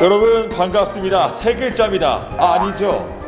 여러분 반갑습니다. 세 글자입니다. 아, 아니죠.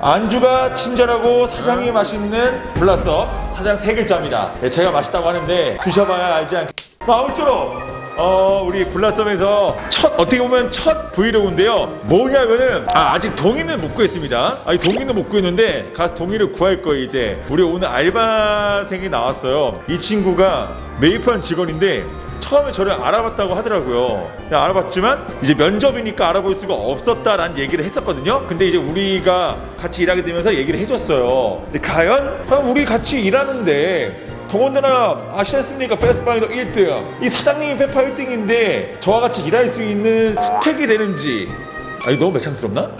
안주가 친절하고 사장이 맛있는 블라서 사장 세 글자입니다. 네, 제가 맛있다고 하는데 드셔봐야 알지 않겠. 아무쪼록 어 우리 블라썸에서 첫 어떻게 보면 첫 브이로그인데요. 뭐냐면은 아 아직 동의는 못 구했습니다. 아직 동의는 못 구했는데 가서 동의를 구할 거예요 이제. 우리 오늘 알바생이 나왔어요. 이 친구가 메이플한 직원인데 처음에 저를 알아봤다고 하더라고요. 알아봤지만 이제 면접이니까 알아볼 수가 없었다라는 얘기를 했었거든요. 근데 이제 우리가 같이 일하게 되면서 얘기를 해줬어요. 근데 과연 우리 같이 일하는데 더군다나 아시겠습니까? 베스트바이더 1등 이 사장님이 페파 1등인데 저와 같이 일할 수 있는 스펙이 되는지 아니 너무 매창스럽나?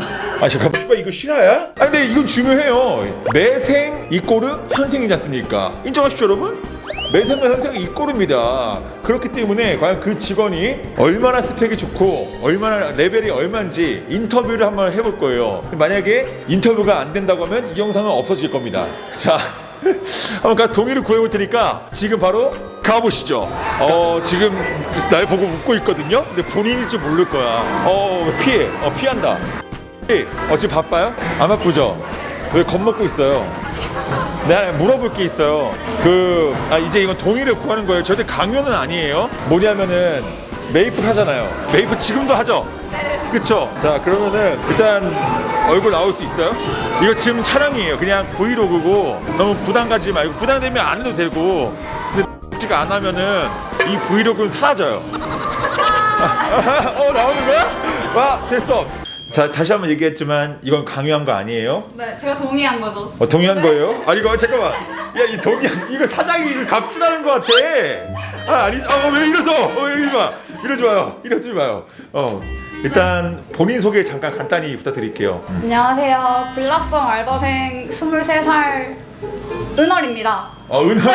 아 잠깐만 씨발 이거 실화야? 아니 근데 이건 중요해요 매생 이꼬르 현생이지 않습니까? 인정하시죠 여러분? 매생과 현생이 이꼬르입니다 그렇기 때문에 과연 그 직원이 얼마나 스펙이 좋고 얼마나 레벨이 얼마인지 인터뷰를 한번 해볼 거예요 만약에 인터뷰가 안 된다고 하면 이 영상은 없어질 겁니다 자 한번 가 동의를 구해볼 테니까 지금 바로 가보시죠. 어 지금 날 보고 웃고 있거든요. 근데 본인인지 모를 거야. 어 피해. 어 피한다. 어 지금 바빠요? 안 바쁘죠? 왜 겁먹고 있어요? 내가 물어볼 게 있어요. 그, 아, 이제 이건 동의를 구하는 거예요. 절대 강요는 아니에요. 뭐냐면은, 메이플 하잖아요. 메이플 지금도 하죠? 그쵸? 자, 그러면은, 일단, 얼굴 나올 수 있어요? 이거 지금 촬영이에요. 그냥 브이로그고, 너무 부담 가지 말고, 부담되면 안 해도 되고, 근데, 안 하면은, 이 브이로그는 사라져요. 어, 나오는 거야? 와, 됐어. 자, 다시 한번 얘기했지만, 이건 강요한 거 아니에요? 네, 제가 동의한 거죠. 어, 동의한 거예요? 아니 이거 잠깐만. 야, 이 동의한 이거 사장이 이거 갑질하는 것 같아. 아, 아니, 아, 왜 이러서? 어, 이러지 마. 이러지 마요. 이러지 마요. 어, 일단 본인 소개 잠깐 간단히 부탁드릴게요. 음. 안녕하세요. 블락성 알바생 23살 은월입니다. 어, 은월.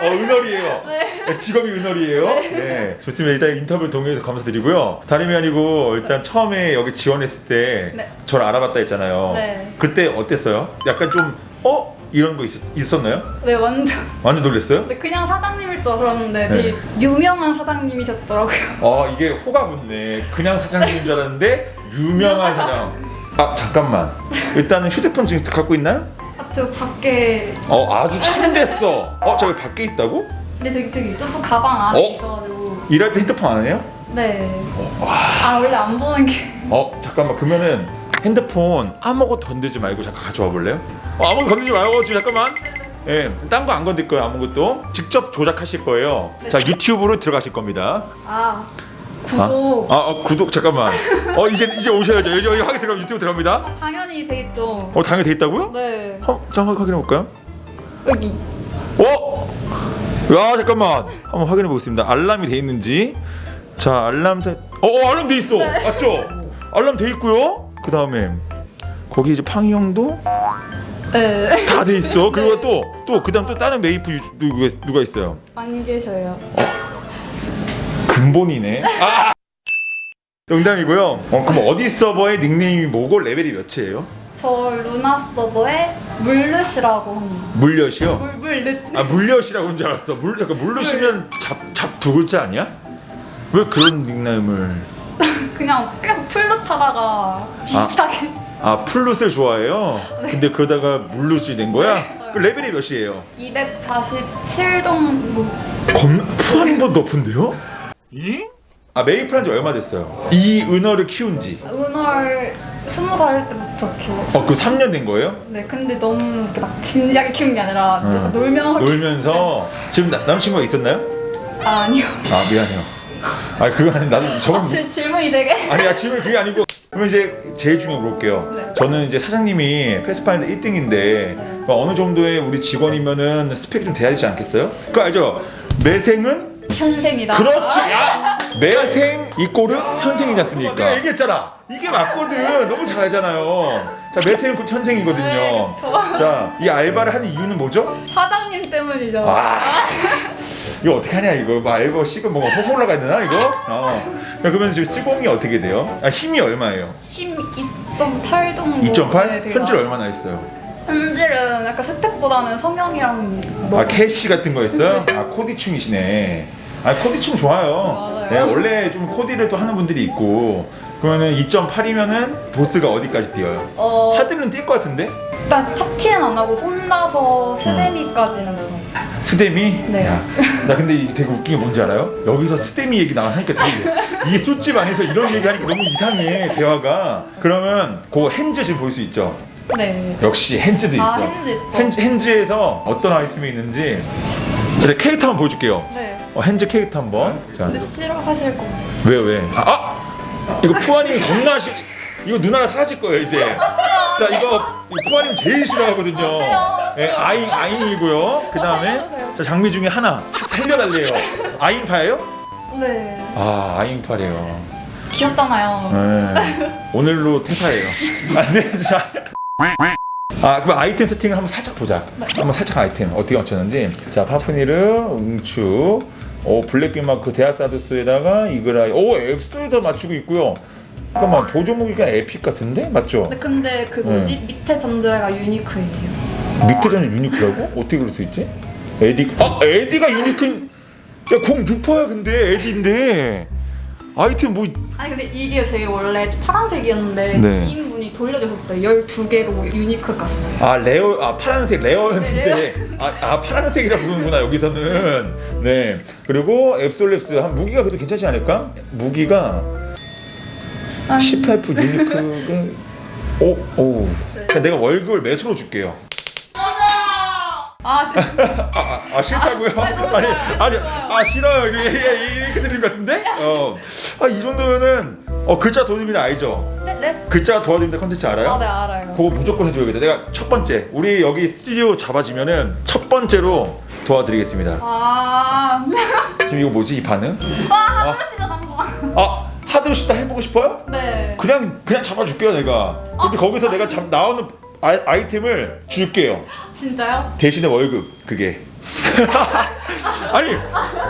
어, 은월이에요. 네. 직업이 은월이에요. 네. 좋습니다. 일단 인터뷰 동의해서 감사드리고요. 다름이 아니고 일단 처음에 여기 지원했을 때 네. 저를 알아봤다 했잖아요. 네. 그때 어땠어요? 약간 좀 어? 이런 거 있었, 있었나요? 네, 완전. 완전 놀랐어요? 근데 그냥 사장님일 줄 알았는데 네. 되게 유명한 사장님이셨더라고요. 어 이게 호가 붙네 그냥 사장님인 줄 알았는데 유명한 사장 아 잠깐만 일단은 휴대폰 지금 갖고 있나요? 아, 저 밖에. 어 아주 참 됐어 어 저기 밖에 있다고? 근데 저기 저기 저쪽 가방 안에 어? 있어가지고. 일할 때 핸드폰 안 해요? 네. 아, 원래 안 보는 게. 어 잠깐만 그러면은 핸드폰 아무것도 건들지 말고 잠깐 가져와 볼래요? 어, 아무것도 건들지 말고 지금 잠깐만 예, 딴 거 안 건들 거예요 아무것도 직접 조작하실 거예요 네. 자 유튜브로 들어가실 겁니다 아, 아, 구독. 아, 어, 구독 잠깐만 어 이제 이제 오셔야죠 여기 여기 확인 들어가 유튜브 들어갑니다 당연히 돼 있죠. 어 당연히 돼 있다고요? 네. 한, 잠깐 확인해 볼까요? 여기. 어? 야 잠깐만 한번 확인해 보겠습니다. 알람이 돼 있는지. 자 알람 set. 어, 어 알람 돼 있어. 맞죠? 알람 돼 있고요. 그 다음에 거기 이제 팡이 형도 네. 다 돼 있어. 그리고 또 또 그다음 또 다른 메이플 유- 누가 누가 있어요? 안 계셔요. 근본이네. 아! 농담이고요. 어 그럼 어디 서버의 닉네임이 뭐고 레벨이 몇이에요? 저 루나 서버에 물르시라고 합니다. 물엿이요? 물, 물르. 아 물엿이라고 한 줄 알았어. 물 약간 물르시면 잡잡 두 글자 아니야? 왜 그런 닉네임을? 그냥 계속 풀릇하다가 비슷하게 아 플룻을 좋아해요? 근데 그러다가 물룻이 된 거야? 그 레벨이 몇이에요? 247 정도 겁나 푸한 번 높은데요? 이? 아 메이플 한지 얼마 됐어요? 이 은어를 키운 지? 은월 20살 때부터 키웠어요 어, 그 3년 된 거예요? 네 근데 너무 이렇게 막 진지하게 키운 게 아니라 음. 약간 놀면서 키- 놀면서 지금 나- 남친구가 있었나요? 아, 아니요 아 미안해요 아 그거 아니 나도 저건 아, 질- 질문이 되게 아니 아침에 그게 아니고 그러면 이제 제일 중요한 거 볼게요 네. 저는 이제 사장님이 패스파인더 1등인데 어느 정도의 우리 직원이면은 스펙이 좀 돼야 되지 않겠어요? 그거 알죠? 매생은 현생이다 그렇지. 야, 매생 이꼬르 현생이지 않습니까? 내가 얘기했잖아. 이게 맞거든. 너무 잘 알잖아요. 자, 매생은 곧 현생이거든요. 네, 저- 자, 이 알바를 하는 이유는 뭐죠? 사장님 때문이죠 아, 이거 어떻게 하냐 이거. 뭐 알바 식은 뭐가 호호 올라가야 되나 이거? 어. 자, 그러면 지금 시공이 어떻게 돼요? 아, 힘이 얼마예요? 힘 2.8 정도 2.8? 네, 되게 현질 나- 얼마나 있어요? 현질은 약간 스펙보다는 성형이랑 뭐 아, 캐시 같은 거 있어요? 아, 코디충이시네. 아, 코디충 좋아요. 맞아요. 네, 원래 좀 코디를 또 하는 분들이 있고 그러면은 2.8이면은 보스가 어디까지 뛰어요? 어, 하드는 뛸 것 같은데? 일단 파티는 안 하고 손나서 스데미까지는 저. 스데미? 네. 야, 나 근데 이게 되게 웃긴 게 뭔지 알아요? 여기서 스데미 얘기 나 하니까 되게 이게 술집 안에서 이런 얘기 하니까 너무 이상해 대화가 그러면 그거 핸즈 지금 볼 수 있죠? 네. 역시 핸즈도 있어 아, 핸즈 있죠. 핸즈, 핸즈에서 어떤 아이템이 있는지 제가 캐릭터 한번 보여줄게요 네. 어, 핸즈 캐릭터 한번 자 근데 싫어하실 거. 왜 왜? 아, 아! 이거 푸아님 겁나 싫 이거 누나가 사라질 거예요 이제 자 이거 이 푸아님 제일 싫어하거든요 예, 아잉 아잉이고요 그 다음에 자 장미 중에 하나 살려달래요 아잉파예요? 네. 아 아잉파래요 귀엽잖아요. 네. 오늘로 퇴사해요 안돼 자 아, 그럼 아이템 세팅을 한번 살짝 보자. 한번 살짝 아이템 어떻게 맞췄는지. 자, 파프니르, 웅추, 오 블랙빛 마크 데아사두스에다가 이그라이, 오 앱스토어에다 맞추고 있고요. 잠깐만 보조무기가 에픽 같은데 맞죠? 근데 근데 그 뭐지 네. 밑에 전제가 유니크예요. 밑에 전이 유니크라고? 어떻게 그럴 수 있지? 에디, 아 에디가 유니크. 야공 6%야 근데 에디인데 아이템 뭐 아니 근데 이게 제 원래 파란색이었는데 네. 지인분이 돌려주셨어요. 12개로 유니크 깠어요. 아 레어 아 파란색 네, 레어였는데 아, 아 파란색이라 부르는구나 여기서는 네 그리고 앱솔랩스 한 무기가 그래도 괜찮지 않을까 무기가 아니. 18프 유니크가 오오 그냥 내가 월급을 매수로 줄게요 아 진짜. 아, 아, 아 싫다고요? 아, 너무 아니 좋아요. 아니 너무 좋아요. 아 싫어요 이게 이게 이렇게 드리는 것 같은데 어 아 이 정도면은 어 글자 도와드립니다 알죠 네, 네. 글자 도와드립니다 컨텐츠 알아요? 아, 네 알아요. 그거 무조건 해줘야겠다. 내가 첫 번째 우리 여기 스튜디오 잡아지면은 첫 번째로 도와드리겠습니다. 아, 지금 이거 뭐지 이 반응? 아 하루 씨는 한 번. 아 하드루시다 해보고 싶어요? 네. 그냥 그냥 잡아줄게요 내가. 근데 거기서 내가 잡, 나오는 아이, 아이템을 줄게요. 진짜요? 대신에 월급 그게. 아니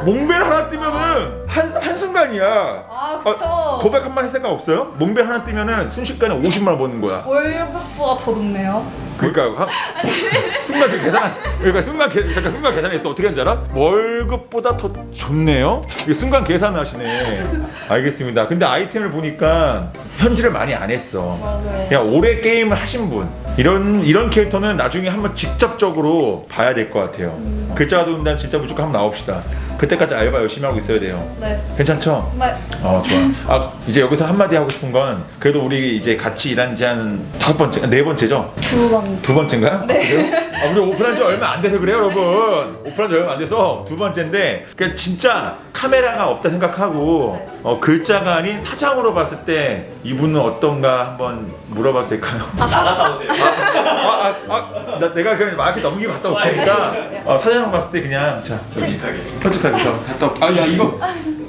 몽벨 하나 뜨면은 한, 한 순간이야. 아 그쵸. 고백 한 번 할 생각 없어요? 몽벨 하나 뜨면은 순식간에 50만 원 버는 거야. 월급보다 더 높네요. 그러니까 한, 순간 저 계산 그러니까 순간 계, 잠깐 순간 계산했어 어떻게 하는지 알아? 월급보다 더 좋네요. 이게 순간 계산하시네. 알겠습니다. 근데 아이템을 보니까 현질을 많이 안 했어. 맞아요. 그냥 오래 게임을 하신 분 이런 이런 캐릭터는 나중에 한번 직접적으로 봐야 될 것 같아요. 글자가 도움단 진짜 무조건 한번 나옵시다. 그때까지 알바 열심히 하고 있어야 돼요. 네. 괜찮죠? 네. 어 좋아. 아 이제 여기서 한마디 하고 싶은 건 그래도 우리 이제 같이 일한 지 한 다섯 번째, 네 번째죠? 두 번. 두 번째인가요? 네. 그래요? 아, 우리 오픈한 지 얼마 안 돼서 그래요, 여러분. 오픈한 지 얼마 안 돼서 두 번째인데, 그냥 진짜 카메라가 없다 생각하고, 네. 어, 글자가 아닌 사장으로 봤을 때 이분은 어떤가 한번 물어봐도 될까요? 나갔다 오세요. 아, 아, 아, 나, 내가 그냥 막 이렇게 넘기고 갔다 올 테니까, 어, 사장으로 봤을 때 그냥, 자, 솔직하게. 솔직하게 저 갔다 올 아, 야, 이거,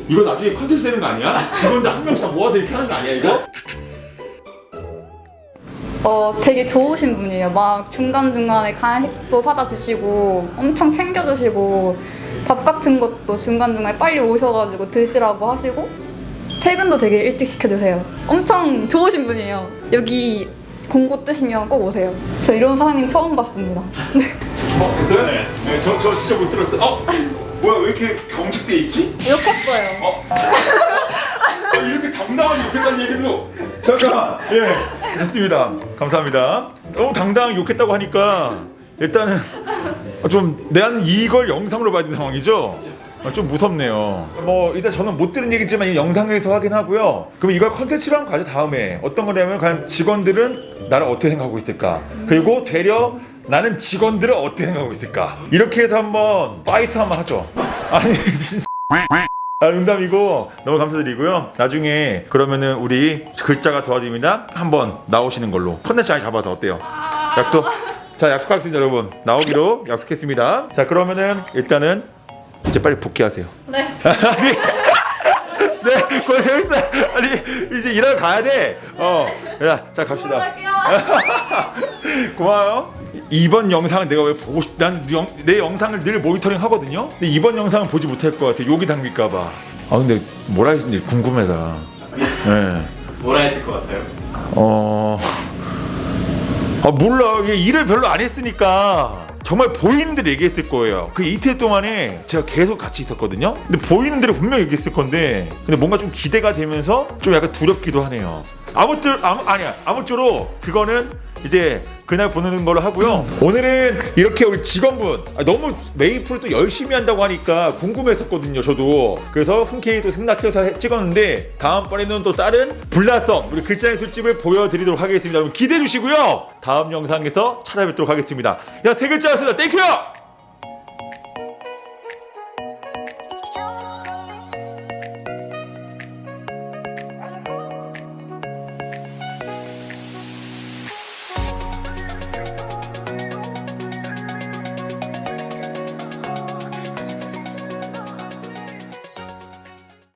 이거 나중에 컨텐츠 되는 거 아니야? 직원들 한 명씩 다 모아서 이렇게 하는 거 아니야, 이거? 어 되게 좋으신 분이에요. 막 중간 중간에 간식도 사다 주시고 엄청 챙겨 주시고 밥 같은 것도 중간 중간에 빨리 오셔가지고 드시라고 하시고 퇴근도 되게 일찍 시켜주세요. 엄청 좋으신 분이에요. 여기 공고 뜨시면 꼭 오세요. 저 이런 사장님 처음 봤습니다. 어, 됐어요? 네. 저, 저 진짜 못 들었어요. 어? 뭐야, 왜 이렇게 경직돼 있지? 이렇게 했어요. 어? 아, 이렇게 당당하게 욕했다는 얘기로 잠깐 예 됐습니다 감사합니다 너무 당당하게 욕했다고 하니까 일단은 좀 내한 이걸 영상으로 봐야 되는 상황이죠 아, 좀 무섭네요 뭐 일단 저는 못 들은 얘기지만 이 영상에서 확인하고요 그럼 이걸 컨텐츠로 한번 가죠 다음에 어떤 거냐면 과연 직원들은 나를 어떻게 생각하고 있을까 그리고 되려 나는 직원들을 어떻게 생각하고 있을까 이렇게 해서 한번 파이트 한번 하죠 아니 진짜 아, 농담이고 너무 감사드리고요. 나중에 그러면은 우리 글자가 도와드립니다. 한번 나오시는 걸로 컨텐츠 잘 잡아서 어때요? 약속. 자 약속하겠습니다, 여러분. 나오기로 약속했습니다. 자 그러면은 일단은 이제 빨리 복귀하세요. 네. 네, 고생했어요. 아니 이제 일하러 가야 돼. 어, 야, 자 갑시다. 할게요. 고마워요. 이번 영상은 내가 왜 보고 싶? 난내 영상을 늘 모니터링 하거든요. 근데 이번 영상은 보지 못할 것 같아. 욕이 당길까봐. 아 근데 뭐라 했는지 궁금하다. 네. 뭐라 했을 것 같아요? 어. 아 몰라. 이게 일을 별로 안 했으니까 정말 보이는 대로 얘기했을 거예요. 그 이틀 동안에 제가 계속 같이 있었거든요. 근데 보이는 대로 분명 얘기했을 건데 근데 뭔가 좀 기대가 되면서 좀 약간 두렵기도 하네요. 아무튼 아무 아니야 아무쪼록 그거는 이제 그날 보는 걸로 하고요. 오늘은 이렇게 우리 직원분 아, 너무 메이플을 또 열심히 한다고 하니까 궁금했었거든요. 저도 그래서 흔쾌히도 승낙해서 해- 찍었는데 다음번에는 또 다른 불나성 우리 글자의 술집을 보여드리도록 하겠습니다. 여러분 기대해 주시고요. 다음 영상에서 찾아뵙도록 하겠습니다. 야세 글자였습니다. 땡큐!